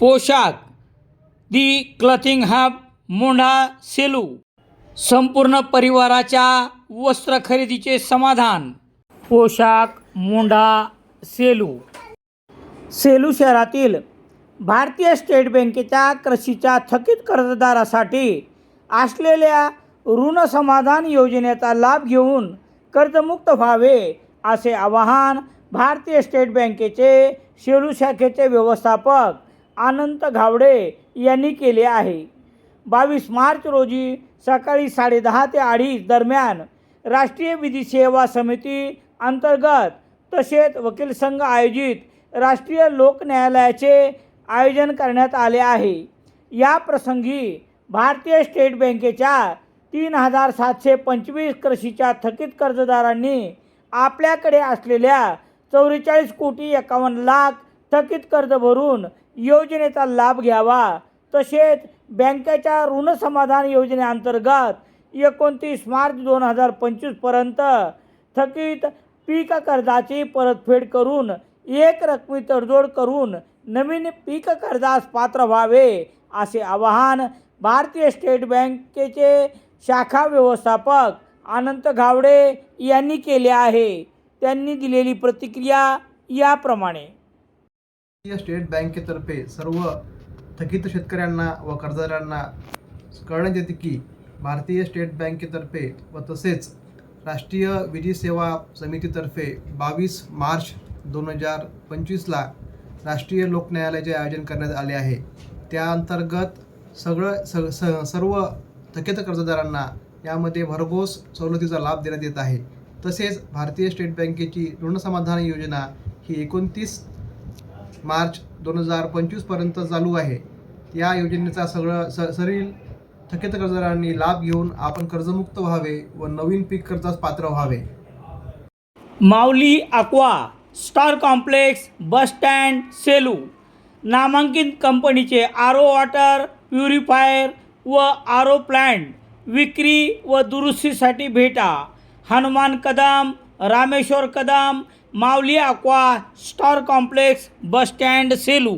पोशाख. The clothing hub Mondha Selu. संपूर्ण परिवाराच्या वस्त्र खरेदीचे समाधान. पोशाख मोंढा सेलू. सेलू शहरातील भारतीय स्टेट बँकेच्या कृषीच्या थकीत कर्जदारासाठी असलेल्या ऋण समाधान योजनेचा लाभ घेऊन कर्जमुक्त व्हावे असे आवाहन भारतीय स्टेट बँकेचे सेलू शाखेचे व्यवस्थापक अनंत घावडे यांनी केले आहे. बावीस मार्च रोजी सकाळी साडेदहा ते अडीच दरम्यान राष्ट्रीय विधी सेवा समिती अंतर्गत तसेच वकील संघ आयोजित राष्ट्रीय लोक न्यायालयाचे आयोजन करण्यात आले आहे. या प्रसंगी भारतीय स्टेट बँकेच्या तीन हजार सातशे पंचवीस कृषीच्या थकीत कर्जदारांनी आपल्याकडे असलेल्या चौवेचाळीस कोटी एकावन्न लाख थकीत कर्ज भरून योजनेचा लाभ घ्यावा. तसेच बँकेच्या ऋण समाधान योजनेअंतर्गत एकोणतीस मार्च दोन हजार पंचवीसपर्यंत थकीत पीक कर्जाची परतफेड करून एक रकमी तडजोड करून नवीन पीक कर्जास पात्र व्हावे असे आवाहन भारतीय स्टेट बँकेचे शाखा व्यवस्थापक अनंत घावडे यांनी केले आहे. त्यांनी दिलेली प्रतिक्रिया याप्रमाणे. स्टेट बँकेतर्फे सर्व थकीत शेतकऱ्यांना व कर्जदारांना कळण्यात येते की भारतीय स्टेट बँकेतर्फे व तसेच राष्ट्रीय विधी सेवा समितीतर्फे बावीस मार्च दोन हजार पंचवीसला राष्ट्रीय लोक न्यायालयाचे आयोजन करण्यात आले आहे. त्या अंतर्गत सगळं स स सर्व थकीत कर्जदारांना यामध्ये भरघोस सवलतीचा लाभ देण्यात येत आहे. तसेच भारतीय स्टेट बँकेची ऋण समाधान योजना ही एकोणतीस मार्च दोन हजार पंचवीसपर्यंत चालू आहे. या योजनेचा सगळं स सरील थकीत कर्जदारांनी लाभ घेऊन आपण कर्जमुक्त व्हावे व नवीन पीक कर्जास पात्र व्हावे. Mauli aqua star complex bus stand Selu नामांकित कंपनीचे आर ओ वॉटर प्युरिफायर व आर ओ प्लॅन्ट विक्री व दुरुस्तीसाठी भेटा Hanuman Kadam Rameshwar Kadam Mauli aqua star complex bus stand Selu.